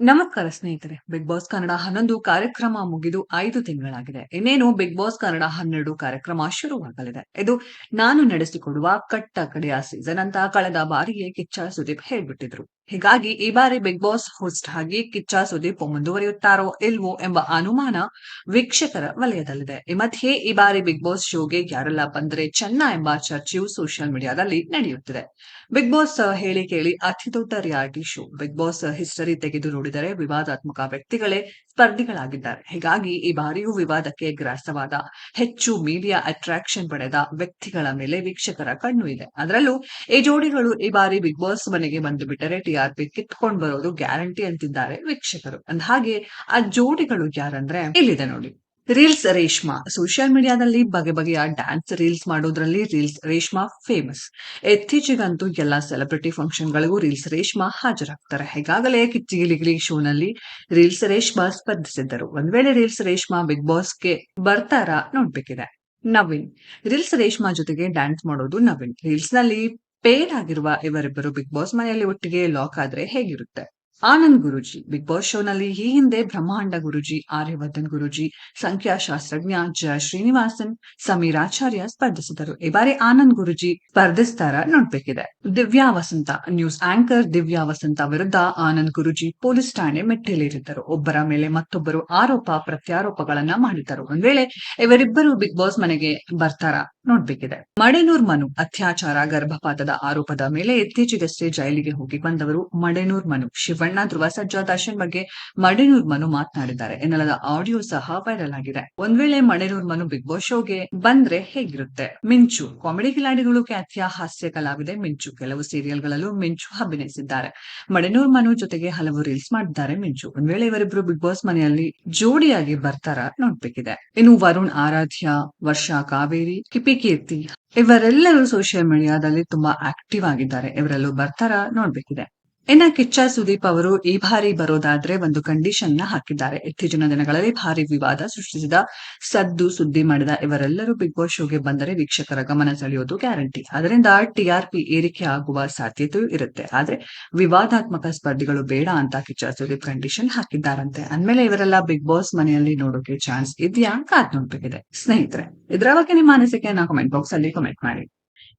ನಮಸ್ಕಾರ ಸ್ನೇಹಿತರೆ big boss Kannada ಹನ್ನೊಂದು ಕಾರ್ಯಕ್ರಮ ಮುಗಿದು ಐದು ತಿಂಗಳಾಗಿದೆ. ಇನ್ನೇನು ಬಿಗ್ ಬಾಸ್ ಕನ್ನಡ ಹನ್ನೆರಡು ಕಾರ್ಯಕ್ರಮ ಶುರುವಾಗಲಿದೆ. ಇದು ನಾನು ನಡೆಸಿಕೊಡುವ ಕಟ್ಟ ಕಡೆಯ ಸೀಸನ್ ಅಂತ ಕಳೆದ ಬಾರಿಯೇ ಕಿಚ್ಚ ಸುದೀಪ್ ಹೇಳ್ಬಿಟ್ಟಿದ್ರು. ಹೀಗಾಗಿ ಈ ಬಾರಿ ಬಿಗ್ ಬಾಸ್ ಹೋಸ್ಟ್ ಆಗಿ ಕಿಚ್ಚ ಸುದೀಪ್ ಮುಂದುವರಿಯುತ್ತಾರೋ ಇಲ್ವೋ ಎಂಬ ಅನುಮಾನ ವೀಕ್ಷಕರ ವಲಯದಲ್ಲಿದೆ. ಈ ಮಧ್ಯೆ ಈ ಬಾರಿ ಬಿಗ್ ಬಾಸ್ ಶೋಗೆ ಯಾರೆಲ್ಲ ಬಂದರೆ ಚೆನ್ನ ಎಂಬ ಚರ್ಚೆಯು ಸೋಷಿಯಲ್ ಮೀಡಿಯಾದಲ್ಲಿ ನಡೆಯುತ್ತಿದೆ. ಬಿಗ್ ಬಾಸ್ ಹೇಳಿ ಕೇಳಿ ಅತಿ ದೊಡ್ಡ reality show Bigg Boss history ತೆಗೆದು ನೋಡಿದರೆ ವಿವಾದಾತ್ಮಕ ವ್ಯಕ್ತಿಗಳೇ ಸ್ಪರ್ಧಿಗಳಾಗಿದ್ದಾರೆ. ಹೀಗಾಗಿ ಈ ಬಾರಿಯೂ ವಿವಾದಕ್ಕೆ ಗ್ರಾಸವಾದ ಹೆಚ್ಚು ಮೀಡಿಯಾ ಅಟ್ರಾಕ್ಷನ್ ಪಡೆದ ವ್ಯಕ್ತಿಗಳ ಮೇಲೆ ವೀಕ್ಷಕರ ಕಣ್ಣು ಇದೆ. ಅದರಲ್ಲೂ ಈ ಜೋಡಿಗಳು ಈ ಬಾರಿ ಬಿಗ್ ಬಾಸ್ ಮನೆಗೆ ಬಂದು ಬಿಟ್ಟರೆ ಟಿಆರ್ಪಿ ಕಿತ್ಕೊಂಡ್ ಬರೋದು ಗ್ಯಾರಂಟಿ ಅಂತಿದ್ದಾರೆ ವೀಕ್ಷಕರು. ಹಾಗೆ ಆ ಜೋಡಿಗಳು ಯಾರಂದ್ರೆ ಇಲ್ಲಿದೆ ನೋಡಿ. ರೀಲ್ಸ್ ರೇಷ್ಮಾ. ಸೋಷಿಯಲ್ ಮೀಡಿಯಾದಲ್ಲಿ ಬಗೆ ಬಗೆಯ ಡ್ಯಾನ್ಸ್ ರೀಲ್ಸ್ ಮಾಡೋದ್ರಲ್ಲಿ ರೀಲ್ಸ್ ರೇಷ್ಮಾ ಫೇಮಸ್. ಇತ್ತೀಚೆಗಂತೂ ಎಲ್ಲಾ ಸೆಲೆಬ್ರಿಟಿ ಫಂಕ್ಷನ್ ಗಳಿಗೂ ರೀಲ್ಸ್ ರೇಷ್ಮಾ ಹಾಜರಾಗ್ತಾರೆ. ಈಗಾಗಲೇ ಕಿಚ್ಚಿಗಿಲಿಗಿಲಿ ಶೋನಲ್ಲಿ ರೀಲ್ಸ್ ರೇಷ್ಮಾ ಸ್ಪರ್ಧಿಸಿದ್ದರು. ಒಂದ್ ವೇಳೆ ರೀಲ್ಸ್ ರೇಷ್ಮಾ ಬಿಗ್ ಬಾಸ್ಗೆ ಬರ್ತಾರಾ ನೋಡ್ಬೇಕಿದೆ. ನವೀನ್. ರೀಲ್ಸ್ ರೇಷ್ಮಾ ಜೊತೆಗೆ ಡ್ಯಾನ್ಸ್ ಮಾಡೋದು ನವೀನ್. ರೀಲ್ಸ್ನಲ್ಲಿ ಪೇರ್ ಆಗಿರುವ ಇವರಿಬ್ಬರು ಬಿಗ್ ಬಾಸ್ ಮನೆಯಲ್ಲಿ ಒಟ್ಟಿಗೆ ಲಾಕ್ ಆದ್ರೆ ಹೇಗಿರುತ್ತೆ? ಆನಂದ್ ಗುರುಜಿ, ಬಿಗ್ ಬಾಸ್ ಶೋನಲ್ಲಿ ಈ ಹಿಂದೆ ಬ್ರಹ್ಮಾಂಡ ಗುರುಜಿ, ಆರ್ಯವರ್ಧನ್ ಗುರುಜಿ, ಸಂಖ್ಯಾಶಾಸ್ತ್ರಜ್ಞ ಜಯ ಶ್ರೀನಿವಾಸನ್, ಸಮೀರ್ ಆಚಾರ್ಯ ಸ್ಪರ್ಧಿಸಿದರು. ಈ ಬಾರಿ ಆನಂದ್ ಗುರುಜಿ ಸ್ಪರ್ಧಿಸ್ತಾರ ನೋಡ್ಬೇಕಿದೆ. ದಿವ್ಯಾ ವಸಂತ ನ್ಯೂಸ್ ಆಂಕರ್ ದಿವ್ಯಾ ವಸಂತ ವಿರುದ್ಧ ಆನಂದ್ ಗುರುಜಿ ಪೊಲೀಸ್ ಠಾಣೆ ಮೆಟ್ಟಿಲೇರಿದ್ದರು. ಒಬ್ಬರ ಮೇಲೆ ಮತ್ತೊಬ್ಬರು ಆರೋಪ ಪ್ರತ್ಯಾರೋಪಗಳನ್ನ ಮಾಡಿದ್ದರು. ಒಂದ್ ವೇಳೆ ಇವರಿಬ್ಬರು ಬಿಗ್ ಬಾಸ್ ಮನೆಗೆ ಬರ್ತಾರ ನೋಡ್ಬೇಕಿದೆ. ಮಡೆನೂರ್ ಮನು ಅತ್ಯಾಚಾರ ಗರ್ಭಪಾತದ ಆರೋಪದ ಮೇಲೆ ಇತ್ತೀಚೆಗಷ್ಟೇ ಜೈಲಿಗೆ ಹೋಗಿ ಬಂದವರು ಮಡೆನೂರ್ ಮನು ಶಿವಣ್ಣ ಧ್ರುವ ಸರ್ಜಾ ದರ್ಶನ್ ಬಗ್ಗೆ ಮಡೆನೂರ್ ಮನು ಮಾತನಾಡಿದ್ದಾರೆ. ಎನ್ನಲಾದ ಆಡಿಯೋ ಸಹ ವೈರಲ್ ಆಗಿದೆ. ಒಂದ್ ವೇಳೆ ಮಡೆನೂರ್ ಮನು ಬಿಗ್ ಬಾಸ್ ಶೋಗೆ ಬಂದ್ರೆ ಹೇಗಿರುತ್ತೆ? ಮಿಂಚು, ಕಾಮಿಡಿ ಕಿಲಾಡಿಗಳು ಖ್ಯಾತಿಯ ಹಾಸ್ಯ ಕಲಾವಿದೆ ಮಿಂಚು. ಕೆಲವು ಸೀರಿಯಲ್ಗಳಲ್ಲೂ ಮಿಂಚು ಅಭಿನಯಿಸಿದ್ದಾರೆ. ಮಡೆನೂರ್ ಮನು ಜೊತೆಗೆ ಹಲವು ರೀಲ್ಸ್ ಮಾಡಿದ್ದಾರೆ ಮಿಂಚು. ಒಂದ್ ವೇಳೆ ಇವರಿಬ್ರು ಬಿಗ್ ಬಾಸ್ ಮನೆಯಲ್ಲಿ ಜೋಡಿಯಾಗಿ ಬರ್ತಾರ ನೋಡ್ಬೇಕಿದೆ. ಇನ್ನು ವರುಣ್, ಆರಾಧ್ಯ, ವರ್ಷಾ, ಕಾವೇರಿ, ಕಿಪಿ ಕೀರ್ತಿ, ಇವರೆಲ್ಲರೂ ಸೋಷಿಯಲ್ ಮೀಡಿಯಾದಲ್ಲಿ ತುಂಬಾ ಆಕ್ಟಿವ್ ಆಗಿದ್ದಾರೆ. ಇವರೆಲ್ಲೂ ಬರ್ತಾರ ನೋಡ್ಬೇಕಿದೆ. ಇನ್ನ ಕಿಚ್ಚ ಸುದೀಪ್ ಅವರು ಈ ಬಾರಿ ಬರೋದಾದ್ರೆ ಒಂದು ಕಂಡೀಷನ್ನ ಹಾಕಿದ್ದಾರೆ. ಇತ್ತೀಚಿನ ದಿನಗಳಲ್ಲಿ ಭಾರಿ ವಿವಾದ ಸೃಷ್ಟಿಸಿದ ಸದ್ದು ಸುದ್ದಿ ಮಾಡಿದ ಇವರೆಲ್ಲರೂ ಬಿಗ್ ಬಾಸ್ ಶೋಗೆ ಬಂದರೆ ವೀಕ್ಷಕರ ಗಮನ ಸೆಳೆಯೋದು ಗ್ಯಾರಂಟಿ ಅದರಿಂದ ಟಿಆರ್ಪಿ ಏರಿಕೆ ಆಗುವ ಸಾಧ್ಯತೆಯೂ ಇರುತ್ತೆ. ಆದ್ರೆ ವಿವಾದಾತ್ಮಕ ಸ್ಪರ್ಧಿಗಳು ಬೇಡ ಅಂತ ಕಿಚ್ಚ ಸುದೀಪ್ ಕಂಡೀಷನ್ ಹಾಕಿದ್ದಾರಂತೆ. ಅಂದ್ಮೇಲೆ ಇವರೆಲ್ಲ ಬಿಗ್ ಬಾಸ್ ಮನೆಯಲ್ಲಿ ನೋಡೋಕೆ ಚಾನ್ಸ್ ಇದೆಯಾ? ಕಾದ್ ನೋಡ್ಬೇಕಿದೆ ಸ್ನೇಹಿತರೆ, ಇದರ ಬಗ್ಗೆ ನಿಮ್ಮ ಅನಿಸಿಕೆಯನ್ನ ಕಮೆಂಟ್ ಬಾಕ್ಸ್ ಅಲ್ಲಿ ಕಮೆಂಟ್ ಮಾಡಿ.